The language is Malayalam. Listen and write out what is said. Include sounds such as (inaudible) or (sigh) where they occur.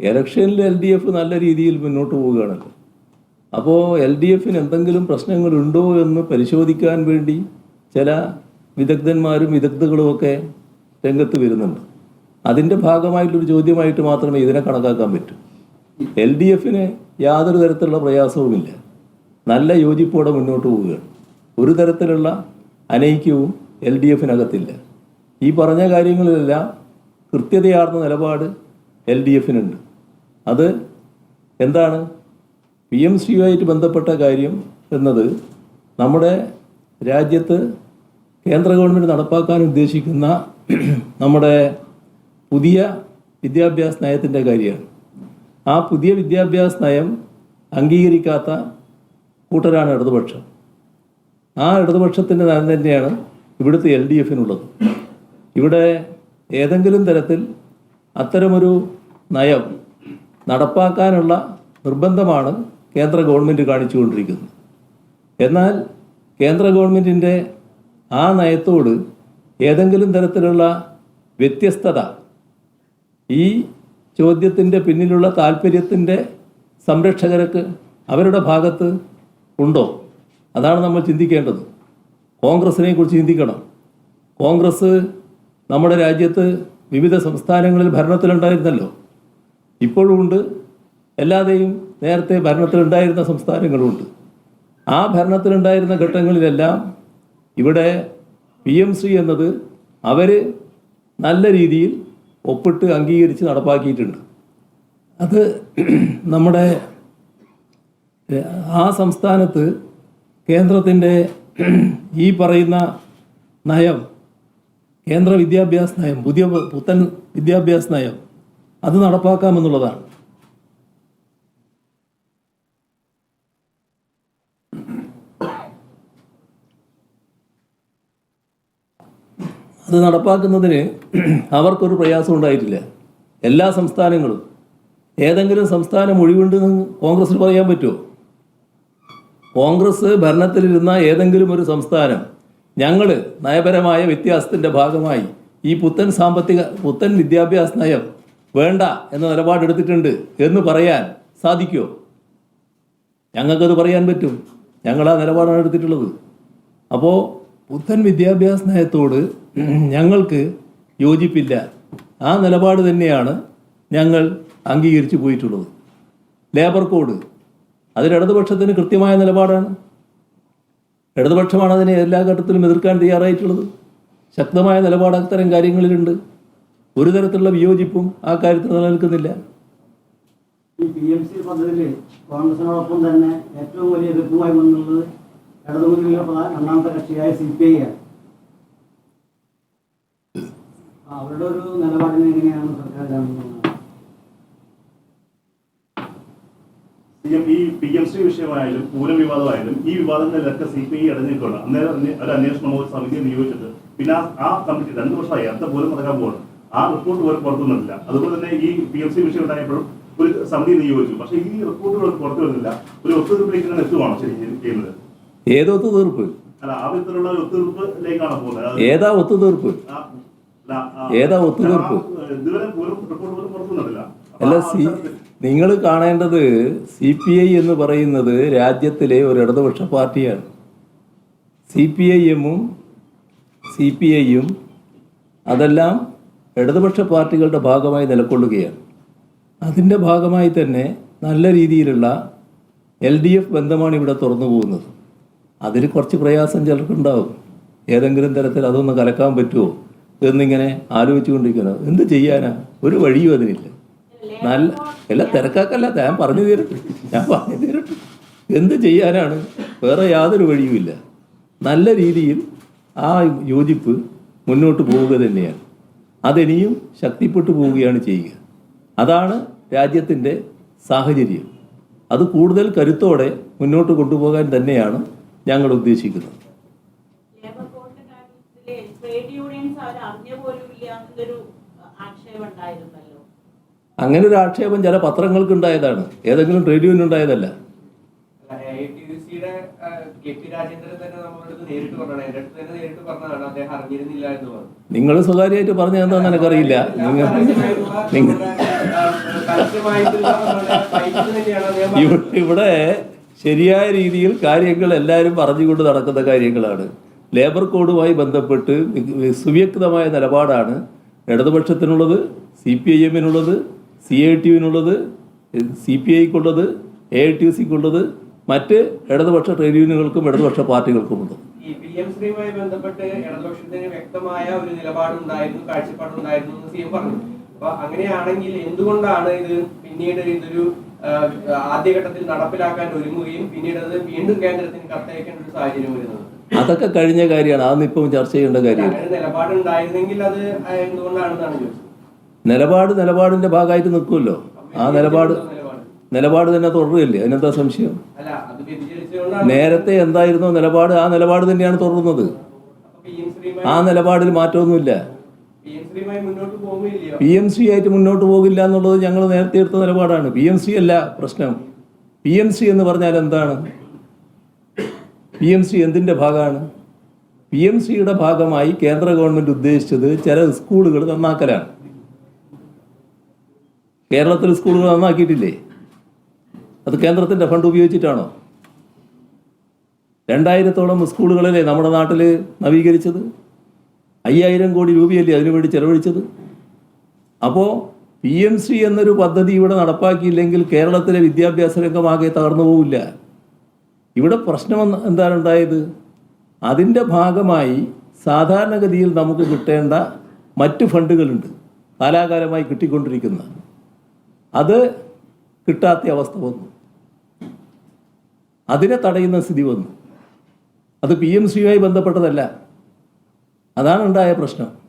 ഇലക്ഷനിൽ എൽ ഡി എഫ് നല്ല രീതിയിൽ മുന്നോട്ട് പോവുകയാണല്ലോ. അപ്പോൾ എൽ ഡി എഫിന് എന്തെങ്കിലും പ്രശ്നങ്ങളുണ്ടോ എന്ന് പരിശോധിക്കാൻ വേണ്ടി ചില വിദഗ്ധന്മാരും വിദഗ്ധകളും ഒക്കെ രംഗത്ത് വരുന്നുണ്ട്. അതിന്റെ ഭാഗമായിട്ടൊരു ചോദ്യമായിട്ട് മാത്രമേ ഇതിനെ കണക്കാക്കാൻ പറ്റൂ. എൽ ഡി എഫിന് യാതൊരു തരത്തിലുള്ള പ്രയാസവുമില്ല. നല്ല യോജിപ്പോടെ മുന്നോട്ട് പോവുകയാണ്. ഒരു തരത്തിലുള്ള അനൈക്യവും എൽ ഡി എഫിനകത്തില്ല. ഈ പറഞ്ഞ കാര്യങ്ങളിലെല്ലാം കൃത്യതയാർന്ന നിലപാട് എൽ ഡി എഫിനുണ്ട്. അത് എന്താണ്? പി എം സിയുമായിട്ട് ബന്ധപ്പെട്ട കാര്യം എന്നത് നമ്മുടെ രാജ്യത്ത് കേന്ദ്ര ഗവൺമെന്റ് നടപ്പാക്കാൻ ഉദ്ദേശിക്കുന്ന (clears throat) നമ്മുടെ പുതിയ വിദ്യാഭ്യാസ നയത്തിന്റെ കാര്യമാണ്. ആ പുതിയ വിദ്യാഭ്യാസ നയം അംഗീകരിക്കാത്ത കൂട്ടരാണ് ഇടതുപക്ഷം. ആ ഇടതുപക്ഷത്തിന്റെ നയം തന്നെയാണ് ഇവിടുത്തെ എൽ ഡി എഫിനുള്ളത്. ഇവിടെ ഏതെങ്കിലും തരത്തിൽ അത്തരമൊരു നയം നടപ്പാക്കാനുള്ള നിർബന്ധമാണ് കേന്ദ്ര ഗവൺമെന്റ് കാണിച്ചുകൊണ്ടിരിക്കുന്നത്. എന്നാൽ കേന്ദ്ര ഗവൺമെന്റിന്റെ ആ നയത്തോട് ഏതെങ്കിലും തരത്തിലുള്ള വ്യത്യസ്തത ഈ ചോദ്യത്തിന്റെ പിന്നിലുള്ള താല്പര്യത്തിന്റെ സംരക്ഷകർക്ക് അവരുടെ ഭാഗത്ത് ഉണ്ടോ? അതാണ് നമ്മൾ ചിന്തിക്കേണ്ടത്. കോൺഗ്രസിനെ കുറിച്ച് ചിന്തിക്കണം. കോൺഗ്രസ് നമ്മുടെ രാജ്യത്ത് വിവിധ സംസ്ഥാനങ്ങളിൽ ഭരണത്തിലുണ്ടായിരുന്നല്ലോ. ഇപ്പോഴും ഉണ്ട് അല്ലാതെയും നേരത്തെ ഭരണത്തിലുണ്ടായിരുന്ന സംസ്ഥാനങ്ങളുമുണ്ട്. ആ ഭരണത്തിലുണ്ടായിരുന്ന ഘട്ടങ്ങളിലെല്ലാം ഇവിടെ പി എം ശ്രീ എന്നത് അവർ നല്ല രീതിയിൽ ഒപ്പിട്ട് അംഗീകരിച്ച് നടപ്പാക്കിയിട്ടുണ്ട്. അത് നമ്മുടെ ആ സംസ്ഥാനത്ത് കേന്ദ്രത്തിന്റെ ഈ പറയുന്ന നയം കേന്ദ്ര വിദ്യാഭ്യാസ നയം പുതിയ പുത്തൻ വിദ്യാഭ്യാസ നയം അത് നടപ്പാക്കാമെന്നുള്ളതാണ്. അത് നടപ്പാക്കുന്നതിന് അവർക്കൊരു പ്രയാസം ഉണ്ടായിട്ടില്ല. എല്ലാ സംസ്ഥാനങ്ങളും. ഏതെങ്കിലും സംസ്ഥാനം ഒഴിവുണ്ടെന്ന് കോൺഗ്രസ്സിൽ പറയാൻ പറ്റുമോ? കോൺഗ്രസ് ഭരണത്തിലിരുന്ന ഏതെങ്കിലും ഒരു സംസ്ഥാനം ഞങ്ങൾ നയപരമായ വ്യത്യാസത്തിന്റെ ഭാഗമായി ഈ പുത്തൻ സാമ്പത്തിക പുത്തൻ വിദ്യാഭ്യാസ നയം വേണ്ട എന്ന നിലപാടെടുത്തിട്ടുണ്ട് എന്ന് പറയാൻ സാധിക്കുമോ? ഞങ്ങൾക്കത് പറയാൻ പറ്റും. ഞങ്ങൾ ആ നിലപാടാണ് എടുത്തിട്ടുള്ളത്. അപ്പോൾ പുത്തൻ വിദ്യാഭ്യാസ നയത്തോട് ഞങ്ങൾക്ക് യോജിപ്പില്ല. ആ നിലപാട് തന്നെയാണ് ഞങ്ങൾ അംഗീകരിച്ചു പോയിട്ടുള്ളത്. Labour code. അതിൽ ഇടതുപക്ഷത്തിന് കൃത്യമായ നിലപാടാണ്. ഇടതുപക്ഷമാണ് അതിനെ എല്ലാ ഘട്ടത്തിലും എതിർക്കാൻ തയ്യാറായിട്ടുള്ളത്. ശക്തമായ നിലപാട് അത്തരം കാര്യങ്ങളിലുണ്ട്. ഒരു തരത്തിലുള്ള വിയോജിപ്പും ആ കാര്യത്തിൽ നിലനിൽക്കുന്നില്ല. ഈ പി എം സി പദ്ധതിയിൽ കോൺഗ്രസിനോടൊപ്പം തന്നെ ഏറ്റവും വലിയ എതിർപ്പുമായി വന്നുള്ളത് ഇടതുമുന്നണിയിലെ രണ്ടാമത്തെ കക്ഷിയായ സി പി ഐ ആണ് ആ, അവരുടെ ഒരു നിലപാടിനെ എങ്ങനെയാണ് സർക്കാർ ഈ പി എം സി വിഷയമായാലും പൂരം വിവാദമായാലും ഈ വിവാദങ്ങളിലൊക്കെ സി പി ഐ അടഞ്ഞിട്ടുണ്ട് അന്നേരം ഒരു അന്വേഷണം ഒരു സമിതിയെ നിയോഗിച്ചിട്ട്. പിന്നെ ആ- ആ കമ്മിറ്റി രണ്ടു വർഷമായി അടുത്ത പൂരം നടക്കാൻ പോകണം ആ റിപ്പോർട്ട് പോലും പുറത്തുനിന്നില്ല അതുപോലെ തന്നെ ഈ പി എം സി വിഷയം ഉണ്ടായപ്പോഴും ഒരു സമിതി നിയോഗിച്ചു. പക്ഷേ ഈ റിപ്പോർട്ടുകൾ പുറത്തു വരുന്നില്ല ഒരു ഒത്തുതീർപ്പിലേക്ക് എത്തുവാണോ ശരി ചെയ്യുന്നത്. ഏത് ഒത്തുതീർപ്പ്? അല്ല ആ വിധത്തിലുള്ള ഒത്തുതീർപ്പിലേക്കാണ് പോകുന്നത്. ഏതാ ഒത്തുതീർപ്പ്? ഏതാ ഒത്തുതീർപ്പ്? ഇതുവരെ റിപ്പോർട്ട് പോലും പുറത്തു വന്നിട്ടില്ല അല്ല സി നിങ്ങൾ കാണേണ്ടത് സി പി ഐ എന്ന് പറയുന്നത് രാജ്യത്തിലെ ഒരു ഇടതുപക്ഷ പാർട്ടിയാണ്. സി പി ഐ എമ്മും സി പി ഐയും അതെല്ലാം ഇടതുപക്ഷ പാർട്ടികളുടെ ഭാഗമായി നിലകൊള്ളുകയാണ്. അതിന്റെ ഭാഗമായി തന്നെ നല്ല രീതിയിലുള്ള എൽ ഡി എഫ് ബന്ധമാണ് ഇവിടെ തുറന്നു പോകുന്നത്. അതിൽ കുറച്ച് പ്രയാസം ചിലർക്കുണ്ടാവും. ഏതെങ്കിലും തരത്തിൽ അതൊന്ന് കലക്കാൻ പറ്റുമോ എന്നിങ്ങനെ ആലോചിച്ചുകൊണ്ടിരിക്കുന്നത് എന്ത് ചെയ്യാനാ? ഒരു വഴിയും അതിനില്ല. നല്ല അല്ല തിരക്കാക്കല്ല ഞാൻ പറഞ്ഞു തീരട്ടെ ഞാൻ പറഞ്ഞു തീരട്ടെ എന്ത് ചെയ്യാനാണ്? വേറെ യാതൊരു വഴിയുമില്ല. നല്ല രീതിയിൽ ആ യോജിപ്പ് മുന്നോട്ട് പോവുക തന്നെയാണ്. അതിനിയും ശക്തിപ്പെട്ടു പോവുകയാണ് ചെയ്യുക. അതാണ് രാജ്യത്തിന്റെ സാഹചര്യം. അത് കൂടുതൽ കരുത്തോടെ മുന്നോട്ട് കൊണ്ടുപോകാൻ തന്നെയാണ് ഞങ്ങൾ ഉദ്ദേശിക്കുന്നത്. അങ്ങനെ ഒരു ആക്ഷേപം ചില പത്രങ്ങൾക്ക് ഉണ്ടായതാണ്. ഏതെങ്കിലും ട്രേഡ് നിങ്ങൾ സ്വകാര്യമായിട്ട് പറഞ്ഞത് എന്താണെന്ന് എനിക്കറിയില്ല. നിങ്ങൾ നിങ്ങൾ ഇവിടെ ശരിയായ രീതിയിൽ കാര്യങ്ങൾ എല്ലാവരും പറഞ്ഞുകൊണ്ട് നടക്കുന്ന കാര്യങ്ങളാണ്. ലേബർ കോഡുമായി ബന്ധപ്പെട്ട് സുവ്യക്തമായ നിലപാടാണ് ഇടതുപക്ഷത്തിനുള്ളത് സി പി ഐ എമ്മിനുള്ളത് സി ഐ ടി യുവിനുള്ളത് സി പി ഐക്കുള്ളത് എ ഐ ടി യു സിക്കുള്ളത് മറ്റ് ഇടതുപക്ഷ ട്രേഡ് യൂണിയനുകൾക്കും ഇടതുപക്ഷ പാർട്ടികൾക്കും ഈ പി എം ശ്രീയുമായി ബന്ധപ്പെട്ട് ഇടതുപക്ഷത്തിന് വ്യക്തമായ ഒരു നിലപാടുണ്ടായിരുന്നു കാഴ്ചപ്പാടുണ്ടായിരുന്നു എന്ന് സി എം പറഞ്ഞു. അപ്പൊ അങ്ങനെയാണെങ്കിൽ എന്തുകൊണ്ടാണ് ഇത് പിന്നീട് ഇതൊരു ആദ്യഘട്ടത്തിൽ നടപ്പിലാക്കാൻ ഒരുങ്ങുകയും പിന്നീട് അത് വീണ്ടും കേന്ദ്രത്തിന് കത്തയക്കേണ്ട ഒരു സാഹചര്യം വരുന്നത്? അതൊക്കെ കഴിഞ്ഞ കാര്യമാണ്. അതൊന്നും ഇപ്പം ചർച്ച ചെയ്യേണ്ട കാര്യമാണ് നിലപാടുണ്ടായിരുന്നെങ്കിൽ അത് എന്തുകൊണ്ടാണെന്നാണ് ചോദിച്ചത്? നിലപാട് നിലപാടിന്റെ ഭാഗമായിട്ട് നിൽക്കുമല്ലോ. ആ നിലപാട് നിലപാട് തന്നെ തുടരുകയല്ലേ? അതിനെന്താ സംശയം? നേരത്തെ എന്തായിരുന്നോ നിലപാട്? ആ നിലപാട് തന്നെയാണ് തുടരുന്നത്. ആ നിലപാടിൽ മാറ്റമൊന്നുമില്ല. പി എം സി ആയിട്ട് മുന്നോട്ട് പോകില്ല എന്നുള്ളത് ഞങ്ങൾ നേരത്തെ എടുത്ത നിലപാടാണ്. പി എം സി അല്ല പ്രശ്നം. പി എം സി എന്ന് പറഞ്ഞാൽ എന്താണ്? പി എം സി എന്തിന്റെ ഭാഗമാണ്? പി എം സിയുടെ ഭാഗമായി കേന്ദ്ര ഗവൺമെന്റ് ഉദ്ദേശിച്ചത് ചില സ്കൂളുകൾ നന്നാക്കലാണ്. കേരളത്തിൽ സ്കൂളുകൾ നന്നാക്കിയിട്ടില്ലേ? അത് കേന്ദ്രത്തിന്റെ ഫണ്ട് ഉപയോഗിച്ചിട്ടാണോ? രണ്ടായിരത്തോളം സ്കൂളുകളല്ലേ നമ്മുടെ നാട്ടിൽ നവീകരിച്ചത് അയ്യായിരം കോടി രൂപയല്ലേ അതിനുവേണ്ടി ചെലവഴിച്ചത്? അപ്പോൾ പി എം സി എന്നൊരു പദ്ധതി ഇവിടെ നടപ്പാക്കിയില്ലെങ്കിൽ കേരളത്തിലെ വിദ്യാഭ്യാസ രംഗമാകെ തകർന്നു പോവില്ല. ഇവിടെ പ്രശ്നം എന്ത- എന്താണ് ഉണ്ടായത് അതിന്റെ ഭാഗമായി സാധാരണഗതിയിൽ നമുക്ക് കിട്ടേണ്ട മറ്റ് ഫണ്ടുകളുണ്ട് കാലാകാലമായി കിട്ടിക്കൊണ്ടിരിക്കുന്ന. അത് കിട്ടാത്ത അവസ്ഥ വന്നു. അതിനെ തടയുന്ന സ്ഥിതി വന്നു. അത് പി എം സിയുമായി ബന്ധപ്പെട്ടതല്ല. അതാണ് ഉണ്ടായ പ്രശ്നം.